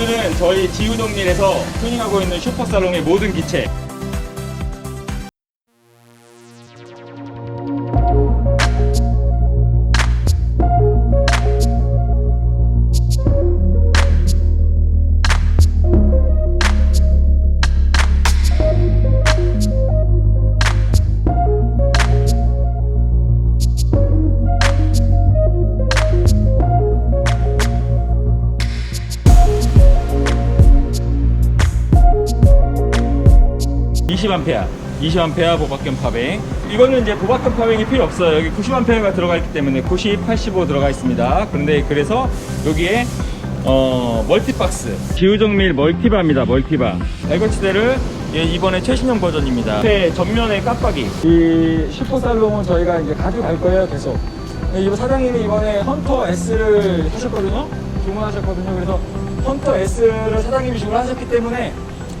오늘은 저희 지우정밀에서 튜닝하고 있는 슈퍼살롱의 모든 기체 이0 a 20A 보박견 파뱅 이거는 이제 보박견 파뱅이 필요 없어요. 여기 90A가 들어가 있기 때문에 90, 85 들어가 있습니다. 그런데 그래서 여기에 어, 멀티박스 기우정밀 멀티바입니다 멀티바. 발거치대를 예, 이번에 최신형 버전입니다. 앞에 전면에 깜빡이. 이 슈퍼살롱은 저희가 이제 가져갈 거예요 계속. 네, 이번 사장님이 이번에 헌터 S를 하셨거든요? 주문하셨거든요. 그래서 헌터 S를 사장님이 주문하셨기 때문에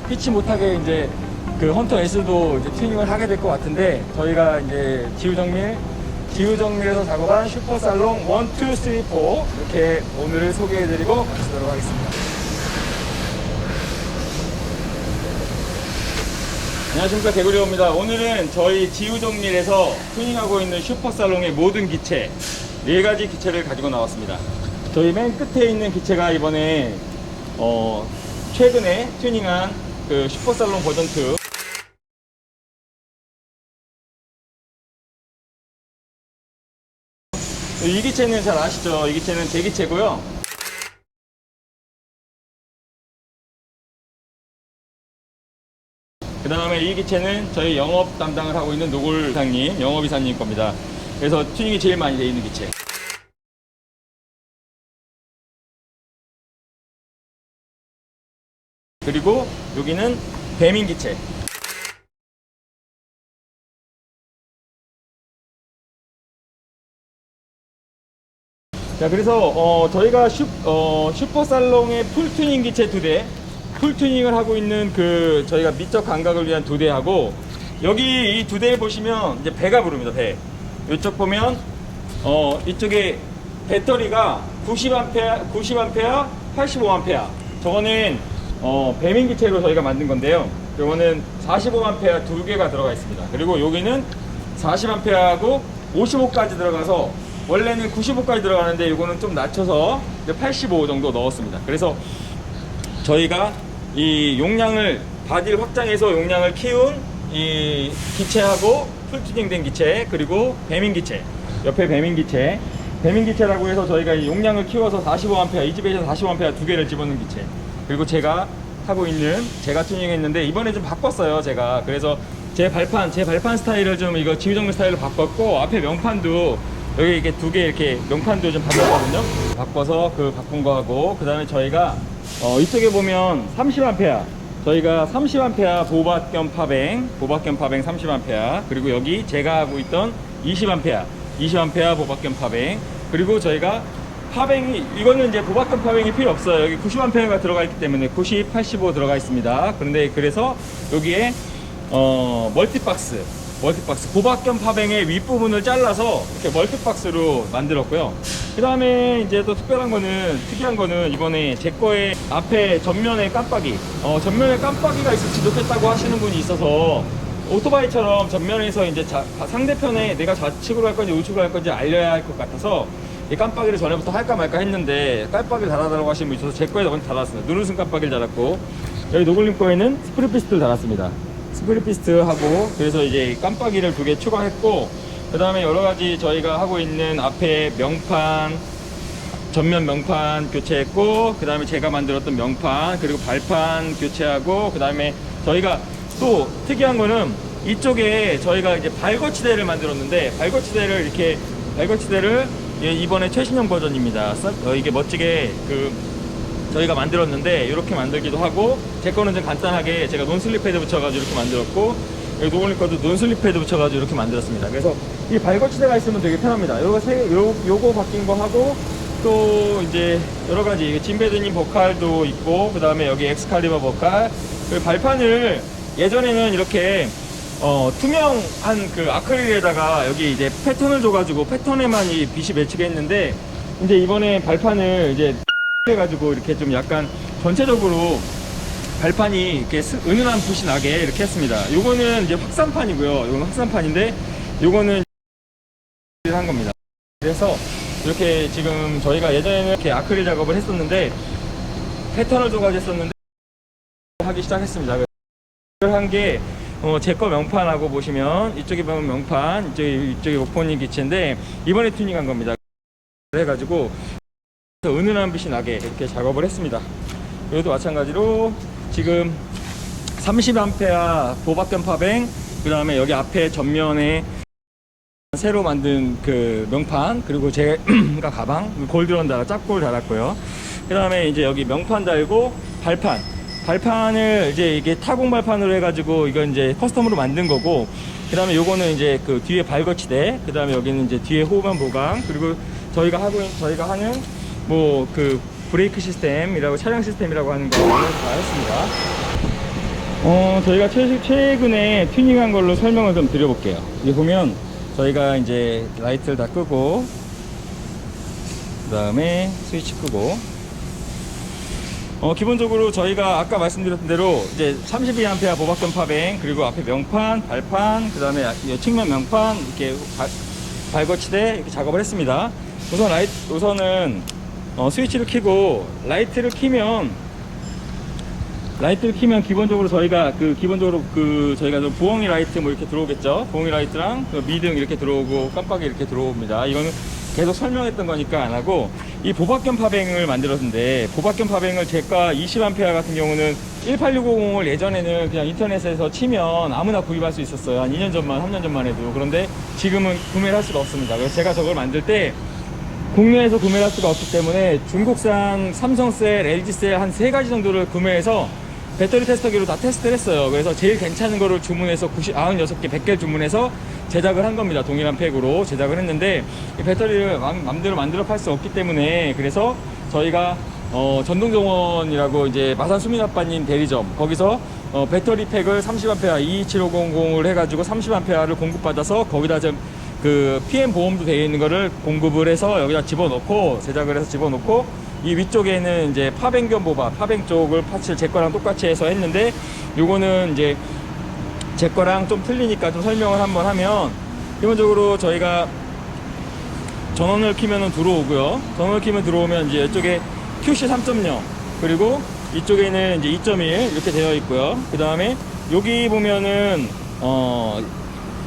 피치 못하게 이제 그 헌터 S도 이제 튜닝을 하게 될 것 같은데 저희가 이제 지우정밀 지우정밀에서 작업한 슈퍼살롱 1, 2, 3, 4 이렇게 오늘을 소개해드리고 마치도록 하겠습니다. 안녕하십니까 개구리호입니다. 오늘은 저희 지우정밀에서 튜닝하고 있는 슈퍼살롱의 모든 기체 네 가지 기체를 가지고 나왔습니다. 저희 맨 끝에 있는 기체가 이번에 어, 최근에 튜닝한 그 슈퍼살롱 버전 2 이 기체는 잘 아시죠? 이 기체는 제 기체고요. 그 다음에 이 기체는 저희 영업 담당을 하고 있는 노골사님, 영업 이사님 겁니다. 그래서 튜닝이 제일 많이 돼 있는 기체. 그리고 여기는 배민 기체. 자 그래서 어, 저희가 슈, 어, 슈퍼살롱의 풀튜닝 기체 두 대, 풀튜닝을 하고 있는 그 저희가 미적 감각을 위한 두 대하고 여기 이 두대 보시면 이제 배가 부릅니다 배. 이쪽 보면 어, 이쪽에 배터리가 90A, 90A, 85A. 저거는 어, 배민 기체로 저희가 만든 건데요. 이거는 45A 두 개가 들어가 있습니다. 그리고 여기는 40A하고 55까지 들어가서 원래는 95까지 들어가는데 이거는 좀 낮춰서 85 정도 넣었습니다. 그래서 저희가 이 용량을 바디를 확장해서 용량을 키운 이 기체하고 풀튜닝된 기체 그리고 배민 기체 옆에 배민 기체. 배민 기체라고 해서 저희가 이 용량을 키워서 45A 이 집에서 45A 두 개를 집어넣은 기체. 그리고 제가 하고 있는 제가 튜닝했는데 이번에 좀 바꿨어요 제가. 그래서 제 발판 제 발판 스타일을 좀 이거 지휘정밀 스타일로 바꿨고 앞에 명판도 여기 이렇게 두 개 이렇게 명판도 좀 바꿨거든요 바꿔서 그 바꾼 거 하고 그 다음에 저희가 어, 이쪽에 보면 30A 저희가 30A 보밭 겸 파뱅 보밭 겸 파뱅 30A 그리고 여기 제가 하고 있던 20A 20A 보밭 겸 파뱅 그리고 저희가 파뱅이 이거는 이제 보박금 파뱅이 필요 없어요. 여기 90A 들어가 있기 때문에 90, 85 들어가 있습니다. 그런데 그래서 여기에 어, 멀티박스, 멀티박스 고박견 파뱅의 윗부분을 잘라서 이렇게 멀티박스로 만들었고요. 그 다음에 이제 또 특별한 거는 특이한 거는 이번에 제 거에 앞에 전면에 깜빡이, 어, 전면에 깜빡이가 있을지 좋겠다고 하시는 분이 있어서 오토바이처럼 전면에서 이제 자- 상대편에 내가 좌측으로 할 건지 우측으로 할 건지 알려야 할 것 같아서 이 깜빡이를 전에부터 할까 말까 했는데 깜빡이를 달아달라고 하시는 분이 있어서 제 거에다 먼저 달았습니다. 누르슨 깜빡이를 달았고 여기 노글님 거에는 스프릿 피스트를 달았습니다. 스프릿 피스트 하고 그래서 이제 깜빡이를 두 개 추가했고 그 다음에 여러 가지 저희가 하고 있는 앞에 명판 전면 명판 교체했고 그 다음에 제가 만들었던 명판 그리고 발판 교체하고 그 다음에 저희가 또 특이한 거는 이쪽에 저희가 이제 발거치대를 만들었는데 발거치대를 이렇게 발거치대를 예, 이번에 최신형 버전입니다. 싹, 어, 이게 멋지게 그 저희가 만들었는데 이렇게 만들기도 하고 제 거는 좀 간단하게 제가 논슬립 패드 붙여가지고 이렇게 만들었고 여기 노골님 것도 논슬립 패드 붙여가지고 이렇게 만들었습니다. 그래서 이 발거치대가 있으면 되게 편합니다. 요거 세, 요, 요거 바뀐 거 하고 또 이제 여러 가지 진베드님 보컬도 있고 그 다음에 여기 엑스칼리버 보컬 그리고 발판을 예전에는 이렇게 어, 투명한 그 아크릴에다가 여기 이제 패턴을 줘가지고 패턴에만 이 빛이 맺히게 했는데 이제 이번에 발판을 이제 해가지고 이렇게 좀 약간 전체적으로 발판이 이렇게 스- 은은한 붓이 나게 이렇게 했습니다. 요거는 이제 확산판이고요. 요거는 확산판인데 요거는 한 겁니다. 그래서 이렇게 지금 저희가 예전에는 이렇게 아크릴 작업을 했었는데 패턴을 줘가지고 했었는데 하기 시작했습니다. 한게 어, 제 거 명판하고 보시면 이쪽에 보면 명판, 이쪽에 이쪽에 오포닝 기체인데 이번에 튜닝한 겁니다. 해가지고 은은한 빛이 나게 이렇게 작업을 했습니다. 여기도 마찬가지로 지금 30A 보박견 파뱅 그 다음에 여기 앞에 전면에 새로 만든 그 명판 그리고 제가 가방 골드런 달아 짝골 달았고요. 그 다음에 이제 여기 명판 달고 발판 발판을 이제 이게 타공 발판으로 해가지고 이건 이제 커스텀으로 만든 거고 그 다음에 요거는 이제 그 뒤에 발거치대 그 다음에 여기는 이제 뒤에 호흡만 보강 그리고 저희가 하고 있- 저희가 하는 뭐 그 브레이크 시스템이라고 차량 시스템이라고 하는 거를 다 했습니다. 어, 저희가 최, 최근에 튜닝한 걸로 설명을 좀 드려볼게요. 여기 보면 저희가 이제 라이트를 다 끄고 그 다음에 스위치 끄고 어, 기본적으로 저희가 아까 말씀드렸던 대로 이제 32A 보박전 파뱅 그리고 앞에 명판, 발판, 그 다음에 측면 명판 이렇게 발, 발거치대 이렇게 작업을 했습니다. 우선 라이트 우선은 어, 스위치를 켜고 라이트를 켜면 라이트를 켜면 기본적으로 저희가 그 기본적으로 그 저희가 좀 부엉이 라이트 뭐 이렇게 들어오겠죠. 부엉이 라이트랑 그 미등 이렇게 들어오고 깜빡이 이렇게 들어옵니다. 이거는 계속 설명했던 거니까 안 하고 이 보박견 파뱅을 만들었는데 보박견 파뱅을 제가 20A 같은 경우는 18650을 예전에는 그냥 인터넷에서 치면 아무나 구입할 수 있었어요. 한 2년 전만, 3년 전만 해도. 그런데 지금은 구매를 할 수가 없습니다. 그래서 제가 저걸 만들 때 국내에서 구매를 할 수가 없기 때문에 중국산 삼성셀, LG셀 한 세 가지 정도를 구매해서 배터리 테스터기로 다 테스트를 했어요. 그래서 제일 괜찮은 거를 주문해서 90, 96개, 100개를 주문해서 제작을 한 겁니다. 동일한 팩으로 제작을 했는데 이 배터리를 맘, 맘대로 만들어 팔 수 없기 때문에 그래서 저희가 어, 전동정원이라고 이제 마산 수민 아빠님 대리점 거기서 어, 배터리 팩을 30A 27500을 해가지고 30A를 공급받아서 거기다 좀 그 PM 보험도 되어 있는 거를 공급을 해서 여기다 집어넣고 제작을 해서 집어넣고 이 위쪽에는 이제 파뱅 견 보바 파뱅 쪽을 파츠를 제 거랑 똑같이 해서 했는데 요거는 이제 제 거랑 좀 틀리니까 좀 설명을 한번 하면 기본적으로 저희가 전원을 키면은 들어오고요. 전원을 키면 들어오면 이제 이쪽에 QC 3.0 그리고 이쪽에는 이제 2.1 이렇게 되어 있고요. 그 다음에 여기 보면은 어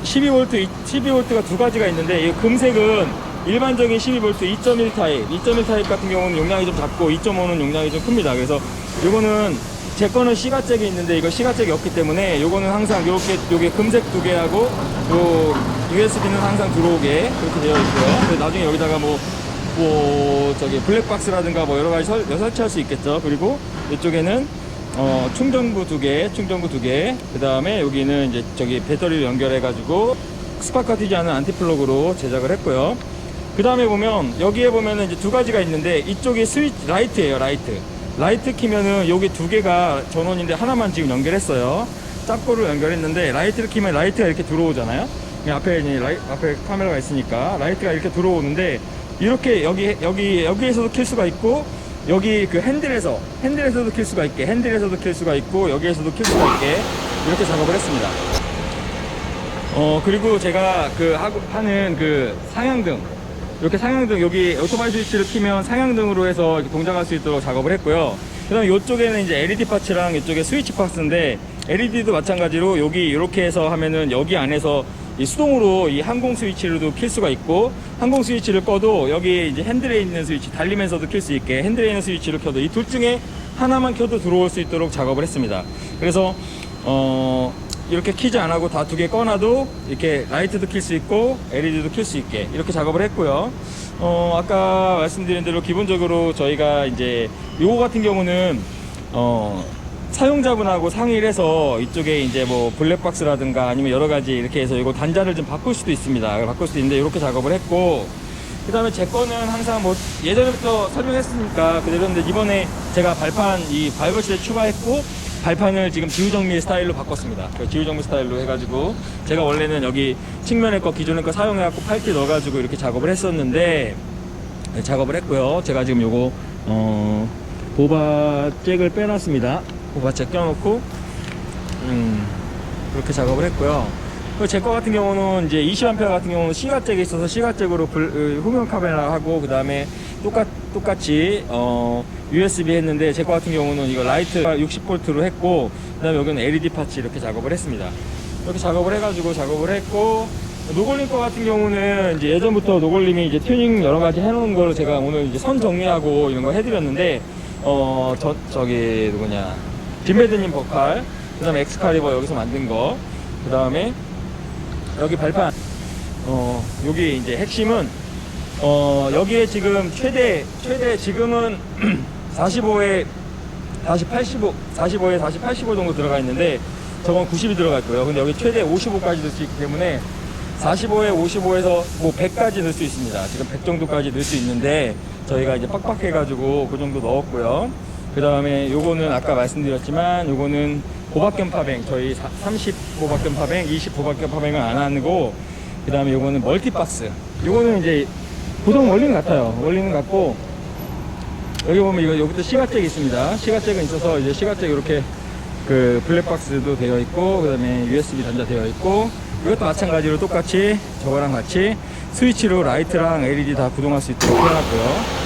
12V 12V가 두 가지가 있는데 이 금색은 일반적인 12V 2.1 타입 2.1 타입 같은 경우는 용량이 좀 작고 2.5는 용량이 좀 큽니다. 그래서 이거는 제 거는 시가잭이 있는데 이거 시가잭이 없기 때문에 요거는 항상 요렇게 요게 금색 두 개하고 요 USB는 항상 들어오게 그렇게 되어 있고요. 나중에 여기다가 뭐, 뭐, 저기 블랙박스라든가 뭐 여러 가지 설, 설치할 수 있겠죠. 그리고 이쪽에는 어, 충전구 두 개, 충전구 두 개. 그 다음에 여기는 이제 저기 배터리를 연결해가지고 스파크가 튀지 않은 안티플러그로 제작을 했고요. 그 다음에 보면 여기에 보면은 이제 두 가지가 있는데 이쪽이 스위치 라이트예요, 라이트. 라이트 키면은 여기 두 개가 전원인데 하나만 지금 연결했어요. 짝고를 연결했는데 라이트를 키면 라이트가 이렇게 들어오잖아요. 이 앞에 이제 라이, 앞에 카메라가 있으니까 라이트가 이렇게 들어오는데 이렇게 여기 여기 여기에서도 킬 수가 있고 여기 그 핸들에서 핸들에서도 킬 수가 있게 핸들에서도 킬 수가 있고 여기에서도 킬 수가 있게 이렇게 작업을 했습니다. 어 그리고 제가 그 하고 하는 그 상향등 이렇게 상향등 여기 오토바이 스위치를 키면 상향등으로 해서 동작할 수 있도록 작업을 했고요. 그 다음에 이쪽에는 이제 LED 파츠랑 이쪽에 스위치 박스인데 LED도 마찬가지로 여기 이렇게 해서 하면은 여기 안에서 이 수동으로 이 항공 스위치로도 킬 수가 있고 항공 스위치를 꺼도 여기 이제 핸들에 있는 스위치 달리면서도 킬 수 있게 핸들에 있는 스위치를 켜도 이 둘 중에 하나만 켜도 들어올 수 있도록 작업을 했습니다. 그래서 어 이렇게 키지 안 하고 다 두 개 꺼놔도 이렇게 라이트도 킬 수 있고 LED도 킬 수 있게 이렇게 작업을 했고요. 어, 아까 말씀드린 대로 기본적으로 저희가 이제 요거 같은 경우는 어, 사용자분하고 상의를 해서 이쪽에 이제 뭐 블랙박스라든가 아니면 여러 가지 이렇게 해서 이거 단자를 좀 바꿀 수도 있습니다. 바꿀 수도 있는데 이렇게 작업을 했고 그 다음에 제 거는 항상 뭐 예전부터 설명했으니까 그대로인데 이번에 제가 발판 이 발거치대 추가했고 발판을 지금 지우정밀 스타일로 바꿨습니다. 그 지우정밀 스타일로 해가지고 제가 원래는 여기 측면에 거 기존에 거 사용해갖고 팔티 넣어가지고 이렇게 작업을 했었는데 네, 작업을 했고요. 제가 지금 요거 어 보바 잭을 빼놨습니다. 잭 껴놓고 음, 그렇게 작업을 했고요. 제거 같은 경우는 이제 20A 같은 경우는 시가잭이 있어서 시가잭으로 불, 으, 후면 카메라 하고 그 다음에 똑같 똑같이 어, USB 했는데 제 거 같은 경우는 이거 라이트 60V로 했고 그 다음에 여기는 LED 파츠 이렇게 작업을 했습니다. 이렇게 작업을 해가지고 작업을 했고 노골님 거 같은 경우는 이제 예전부터 노골님이 이제 튜닝 여러 가지 해놓은 거를 제가 오늘 이제 선 정리하고 이런 거 해드렸는데 어 저 저기 누구냐 빈베드님 버칼 그 다음에 엑스칼리버 여기서 만든 거 그 다음에 여기 발판 어 여기 이제 핵심은 어 여기에 지금 최대 최대 지금은 45에 다시 85 45에 다시 85 정도 들어가 있는데 저건 90이 들어갈 거예요. 근데 여기 최대 55까지 넣을 수 있기 때문에 45에 55에서 뭐 100까지 넣을 수 있습니다. 지금 100 정도까지 넣을 수 있는데 저희가 이제 빡빡해가지고 그 정도 넣었고요. 그 다음에 요거는 아까 말씀드렸지만 요거는 고박견 파뱅 저희 30 고박견 파뱅 20 고박견 파뱅은 안 하고 그 다음에 요거는 멀티박스 요거는 이제 보통 원리는 같아요. 원리는 같고 여기 보면 이거 여기도 시가잭이 있습니다. 시가잭은 있어서 이제 시가잭 이렇게 그 블랙박스도 되어 있고 그 다음에 USB 단자 되어 있고 이것도 마찬가지로 똑같이 저거랑 같이 스위치로 라이트랑 LED 다 구동할 수 있도록 해놨고요.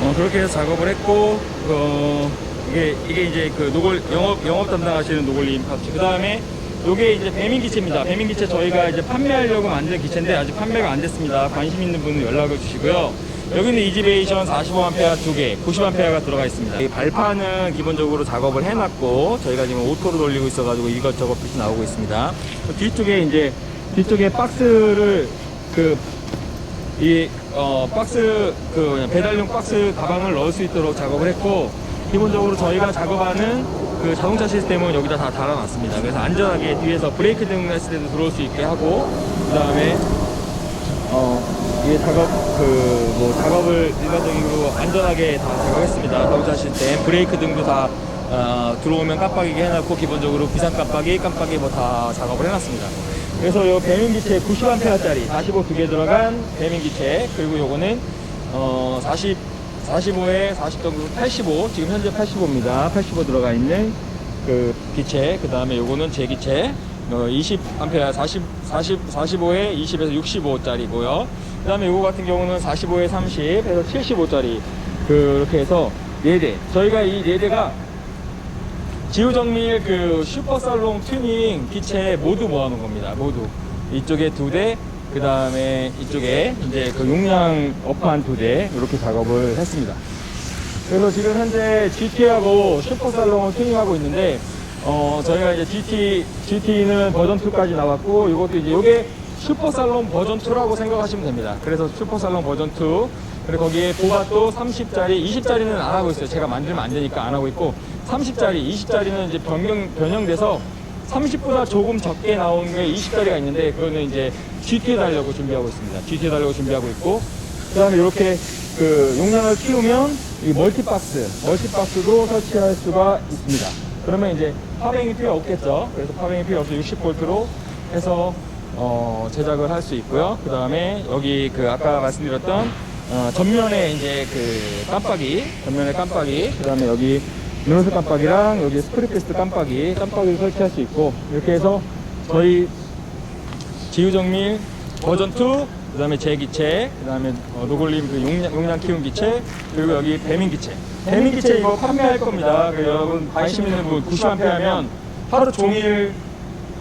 어, 그렇게 해서 작업을 했고 어, 이게 이게 이제 그 노골 영업 영업 담당하시는 노골님 파트. 그 다음에 요게 이제 배민 기체입니다. 배민 기체 저희가 이제 판매하려고 만든 기체인데 아직 판매가 안 됐습니다. 관심 있는 분은 연락을 주시고요. 여기는 이지베이션 45A 두 개, 90A가 들어가 있습니다. 이 발판은 기본적으로 작업을 해놨고 저희가 지금 오토로 돌리고 있어가지고 이것저것 빛이 나오고 있습니다. 그 뒤쪽에 이제 뒤쪽에 박스를 그 이 어, 박스 그 배달용 박스 가방을 넣을 수 있도록 작업을 했고 기본적으로 저희가 작업하는 그 자동차 시스템은 여기다 다 달아놨습니다. 그래서 안전하게 뒤에서 브레이크 등 했을 때도 들어올 수 있게 하고 그 다음에 어, 이게 작업, 그, 뭐, 작업을 일반적으로 안전하게 다 작업했습니다. 자동차 시스템, 브레이크 등도 다, 어, 들어오면 깜빡이게 해놨고, 기본적으로 비상 깜빡이, 깜빡이 뭐 다 작업을 해놨습니다. 그래서 요 배민 기체 90A짜리 45 두 개 들어간 배민 기체, 그리고 요거는, 어, 40, 45에 40 정도, 85, 지금 현재 85입니다. 85 들어가 있는 그 기체, 그 다음에 요거는 제 기체, 어, 20A 40, 40, 45에 20에서 65짜리고요. 그 다음에 이거 같은 경우는 45에 30 해서 75짜리 그렇게 해서 4대. 저희가 이 4대가 지우정밀 그 슈퍼살롱 튜닝 기체 모두 모아놓은 겁니다. 모두. 이쪽에 두 대, 그 다음에 이쪽에 이제 그 용량 업한 두 대, 이렇게 작업을 했습니다. 그래서 지금 현재 GT하고 슈퍼살롱을 튜닝하고 있는데, 어, 저희가 이제 GT, GT는 버전 2까지 나왔고, 이것도 이제 이게 슈퍼살롱 버전 2라고 생각하시면 됩니다. 그래서 슈퍼살롱 버전 2. 그리고 거기에 보바또 30짜리, 20짜리는 안 하고 있어요. 제가 만들면 안 되니까 안 하고 있고, 30짜리, 20짜리는 이제 변경, 변형돼서 30보다 조금 적게 나온 게 20짜리가 있는데, 그거는 이제 GT에 달려고 준비하고 있습니다. GT에 달려고 준비하고 있고, 그 다음에 이렇게 그 용량을 키우면 이 멀티박스, 멀티박스도 설치할 수가 있습니다. 그러면 이제 파뱅이 필요 없겠죠. 그래서 파뱅이 필요 없어 60V로 해서 어, 제작을 할 수 있고요. 그 다음에 여기 그 아까 말씀드렸던 어, 전면에 이제 그 깜빡이, 전면에 깜빡이, 그 다음에 여기 눈웃 깜빡이랑 여기 스프리패스트 깜빡이, 깜빡이를 설치할 수 있고 이렇게 해서 저희 지우정밀 버전 2, 그 다음에 제 기체, 그 다음에 어, 노골림 그 용량, 용량 키운 기체, 그리고 여기 배민 기체. 배민 기체 이거 판매할 겁니다. 그 여러분 관심 있는 분 90만 하면 하루 종일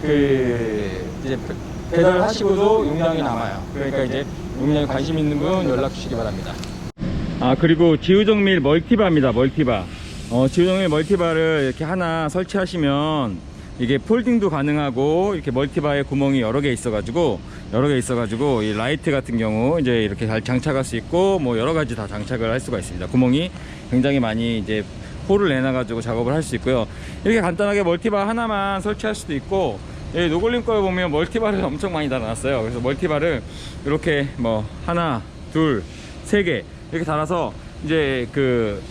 그 이제 배- 배달하시고도 용량이 남아요. 그러니까 이제 용량에 관심 있는 분 연락 주시기 바랍니다. 아 그리고 지우정밀 멀티바입니다. 멀티바. 어, 지우정밀 멀티바를 이렇게 하나 설치하시면 이게 폴딩도 가능하고 이렇게 멀티바에 구멍이 여러 개 있어가지고 여러 개 있어가지고 이 라이트 같은 경우 이제 이렇게 잘 장착할 수 있고 뭐 여러 가지 다 장착을 할 수가 있습니다. 구멍이 굉장히 많이 이제 홀을 내놔가지고 작업을 할 수 있고요. 이렇게 간단하게 멀티바 하나만 설치할 수도 있고 예, 노골림 거 보면 멀티바를 엄청 많이 달아놨어요. 그래서 멀티바를 이렇게 뭐 하나, 둘, 세 개 이렇게 달아서 이제 그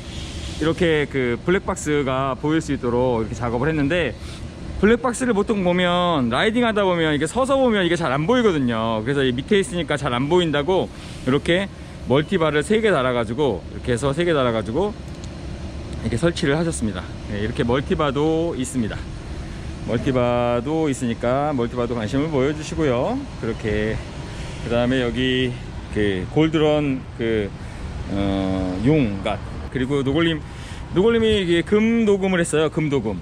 이렇게 그 블랙박스가 보일 수 있도록 이렇게 작업을 했는데 블랙박스를 보통 보면 라이딩 하다 보면 이게 서서 보면 이게 잘 안 보이거든요. 그래서 이 밑에 있으니까 잘 안 보인다고 이렇게 멀티바를 세개 달아가지고 이렇게 해서 세개 달아가지고 이렇게 설치를 하셨습니다. 네, 이렇게 멀티바도 있습니다. 멀티바도 있으니까 멀티바도 관심을 보여주시고요. 그렇게 그 다음에 여기 그 골드런 그 어, 용갓 그리고 노골님 노골님이 이게 금 도금을 했어요. 금 도금.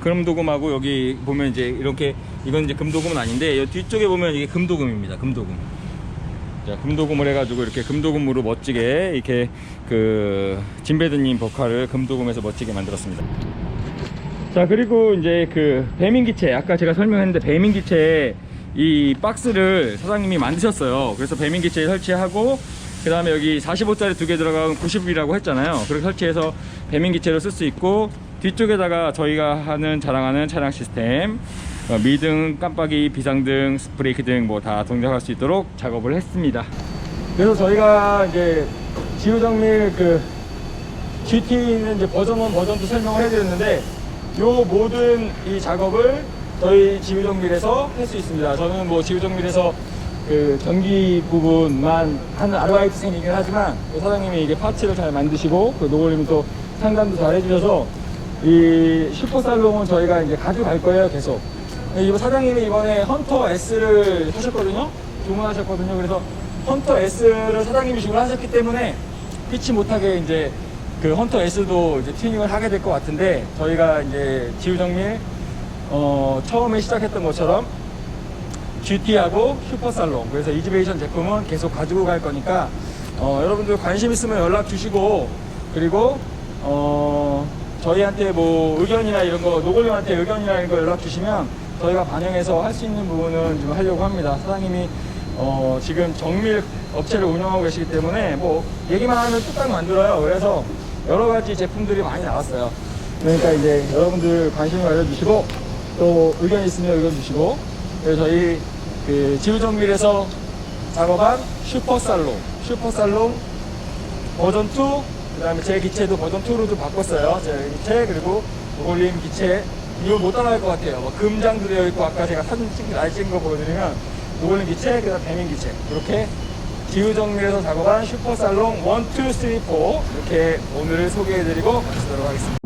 금 도금하고 여기 보면 이제 이렇게 이건 이제 금 도금은 아닌데 이 뒤쪽에 보면 이게 금 도금입니다. 금 도금. 자, 금도금을 해가지고 이렇게 금도금으로 멋지게 이렇게 그 진베드님 버카를 금도금에서 멋지게 만들었습니다. 자 그리고 이제 그 배민기체 아까 제가 설명했는데 배민기체 이 박스를 사장님이 만드셨어요. 그래서 배민기체 설치하고 그 다음에 여기 45짜리 두 개 들어간 90이라고 했잖아요. 그렇게 설치해서 배민 기체로 쓸 수 있고 뒤쪽에다가 저희가 하는 자랑하는 차량 시스템 어, 미등, 깜빡이, 비상등, 브레이크 등 뭐 다 동작할 수 있도록 작업을 했습니다. 그래서 저희가 이제 지우정밀 그 GT는 이제 버전 1, 버전 2 설명을 해드렸는데 요 모든 이 작업을 저희 지우정밀에서 할 수 있습니다. 저는 뭐 지우정밀에서 그 전기 부분만 하는 아르바이트생이긴 하지만 그 사장님이 이게 파츠를 잘 만드시고 그 노골님이 또 상담도 잘 해주셔서 이 슈퍼살롱은 저희가 이제 가져갈 거예요 계속. 네, 이번 사장님이 이번에 헌터 S를 사셨거든요. 주문하셨거든요. 그래서 헌터 S를 사장님이 주문하셨기 때문에 피치 못하게 이제 그 헌터 S도 이제 튜닝을 하게 될 것 같은데 저희가 이제 지우정밀 어, 처음에 시작했던 것처럼 GT하고 슈퍼살롱. 그래서 이지베이션 제품은 계속 가지고 갈 거니까 어, 여러분들 관심 있으면 연락 주시고 그리고 어, 저희한테 뭐 의견이나 이런 거 노골님한테 의견이나 이런 거 연락 주시면 저희가 반영해서 할 수 있는 부분은 좀 하려고 합니다. 사장님이 어, 지금 정밀 업체를 운영하고 계시기 때문에 뭐 얘기만 하면 뚝딱 만들어요. 그래서 여러 가지 제품들이 많이 나왔어요. 그러니까 이제 여러분들 관심을 가져주시고 또 의견 있으면 의견 주시고 그래서 저희 그 지우정밀에서 작업한 슈퍼살롱 슈퍼살롱 버전 2 그 다음에 제 기체도 버전 2로도 바꿨어요. 제 기체 그리고 오골림 기체. 이거 못 따라할 것 같아요. 뭐 금장도 되어 있고 아까 제가 사진 찍은 날 찍은 거 보여드리면 오골림 기체 그 다음 배민 기체. 이렇게 지우정밀에서 작업한 슈퍼살롱 1, 2, 3, 4 이렇게 오늘 소개해드리고 마치도록 하겠습니다